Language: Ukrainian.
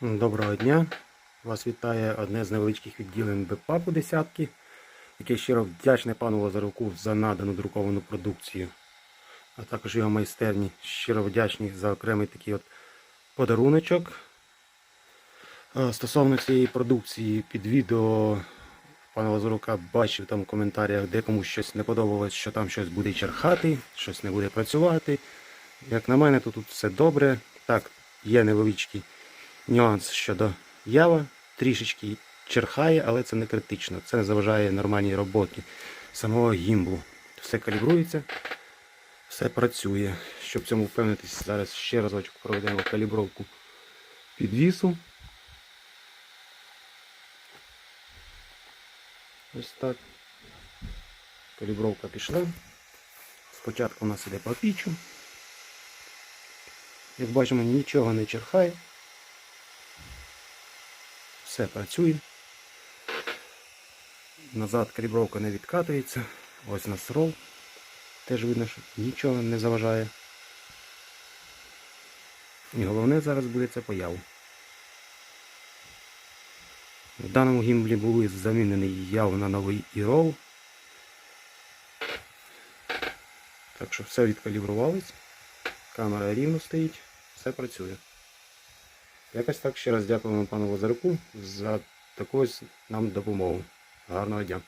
Доброго дня! Вас вітає одне з невеличких відділень БПАПу десятки, яке щиро вдячне пану Лазаруку за надану друковану продукцію, а також його майстерні. Щиро вдячні за окремий такий от подаруночок. Стосовно цієї продукції під відео пана Лазарука бачив там в коментарях, де комусь щось не подобалось, що там щось буде черхати, щось не буде працювати. Як на мене, то тут все добре. Так, є невеличкий нюанс щодо ява, трішечки черхає, але це не критично. Це не заважає нормальній роботі самого гімблу. Все калібрується, все працює. Щоб цьому впевнитись, зараз ще разочок проведемо калібровку підвісу. Ось так. Калібровка пішла. Спочатку у нас іде по пічу. Як бачимо, нічого не черхає. Все працює. Назад калібровка не відкатується. Ось нас рол. Теж видно, що нічого не заважає. І головне зараз буде це появу. В даному гімблі були замінений яв на новий і рол. Так що все відкалібрувалось. Камера рівно стоїть, все працює. Якось так ще раз дякуємо пану Лазаруку за таку нам допомогу. Гарного дня!